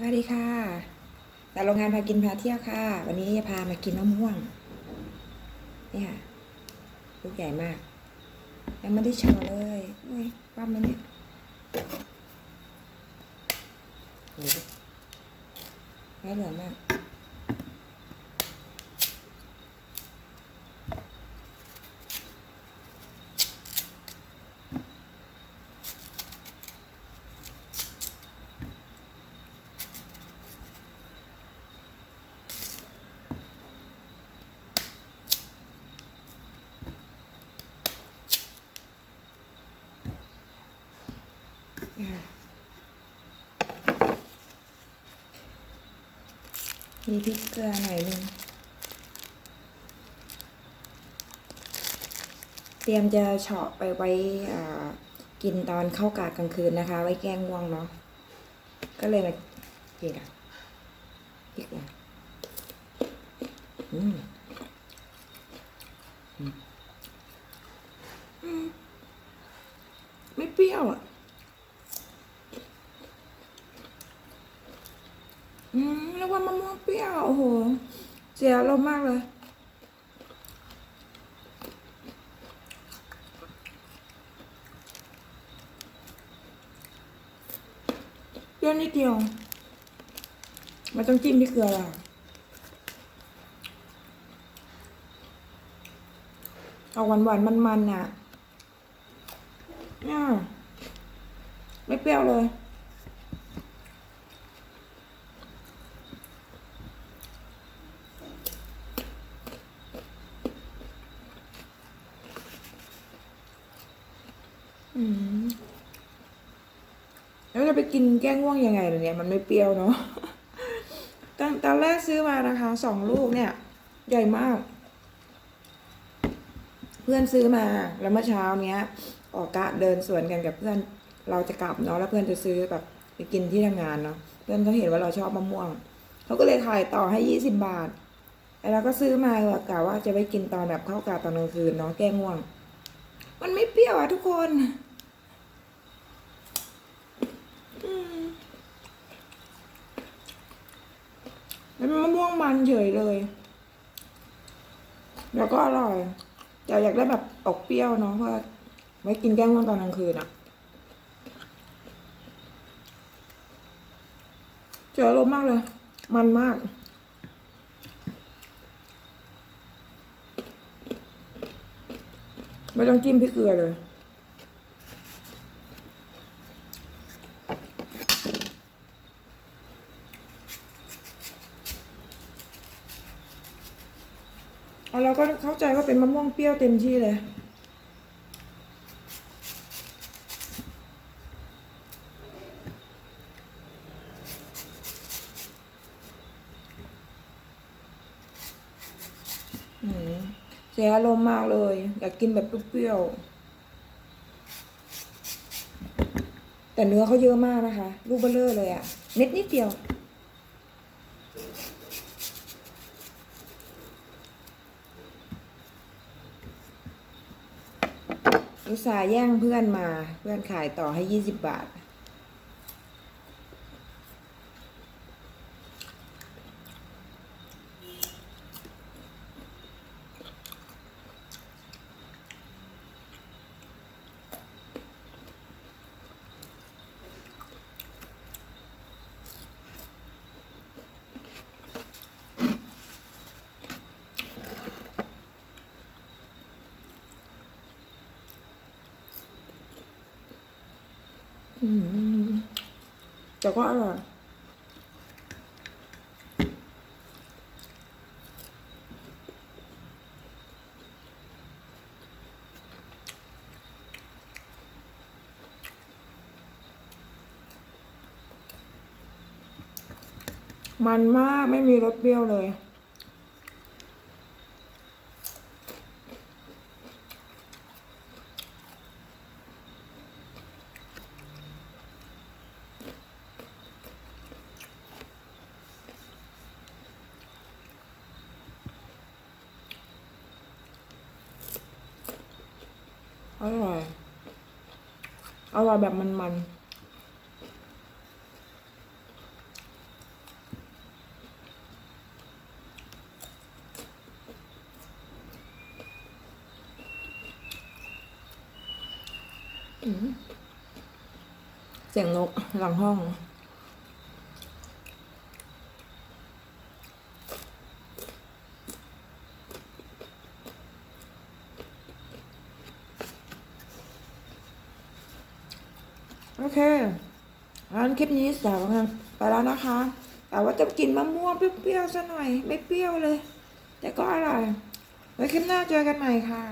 สวัสดีค่ะจากโรงงานพากินพาเที่ยวค่ะ วันนี้จะพามากินมะม่วง นี่ค่ะ ลูกใหญ่มาก ยังไม่ได้เชอเลยอุ้ยปั้มมันเนี่ยไม่เหลือมาก มีพริกเกลือหน่อยหนึง เตรียมจะเฉาะไปไว้กินตอนเข้ากะกลางคืนนะคะ ไว้แก้ง่วงเนาะ ก็เลยมากินอะพริกอะอืมอืมอืมไม่เปรี้ยวอะ อืมเรียกว่ามะม่วงเปรี้ยวโอ้โห เสียอารมมากเลย เปรี้ยวนิดเดียวไมันต้องจิ้มที่เกลือล่ะเอาหวานหวานมันมันๆน่ะเนี่ยไม่เปรี้ยวเลย อืมแล้วจะไปกินแก้ง่วงยังไงล่ะเนี่ย มันไม่เปรี้ยวเนาะตอนตอนแรกซื้อมานะคะสองลูกเนี่ย ใหญ่มาก เพื่อนซื้อมาแล้วเมื่อเช้าเนี้ย ออกกะเดินสวนกันกับเพื่อนเราจะกลับเนาะแล้วเพื่อนจะซื้อแบบไปกินที่ทำงานเนาะเพื่อนเขาเห็นว่าเราชอบมะม่วงเขาก็เลยขายต่อให้ยี่สิบบาทแล้วเราก็ซื้อมาเออกะว่าจะไปกินตอนแบบเข้ากะตอนกลางคืนเนาะแก้ง่วง มันไม่เปรี้ยวอะทุกคน อืมแล้ วมันมะม่วงมันเฉยเลย แล้วก็อร่อยแต่อยากได้แบบออกเปรี้ยวเนาะเพราะไว้กินแก้งง่วงตอนกลางคืนอะเจอรมมากเลย มันมากไม่ต้องจิ้มพริกเกลือเลย เราก็เข้าใจว่าเป็นมะม่วงเปรี้ยวเต็มที่เลย เสียอารมณ์มากเลย อยากกินแบบเปรี้ยวแต่เนื้อเขาเยอะมากนะคะ ลูกเบลเลอร์เลยอะ เม็ดนิดเดียว อุตส่าห์แย่งเพื่อนมา เพื่อนขายต่อให้ยี่สิบบาท แต่ก็อร่อยมันมากไม่มีรสเปรี้ยวเลย อร่อย อร่อยแบบมันๆเสียงนกหลังห้อง เคงั้นคลิปนี้สาวกันไปแล้วนะคะ แต่ว่าจะกินมะม่วงเปรี้ยวๆซะหน่อย ไม่เปรี้ยวเลย แต่ก็อร่อยไว้คลิปหน้าเจอกันใหม่ค่ะ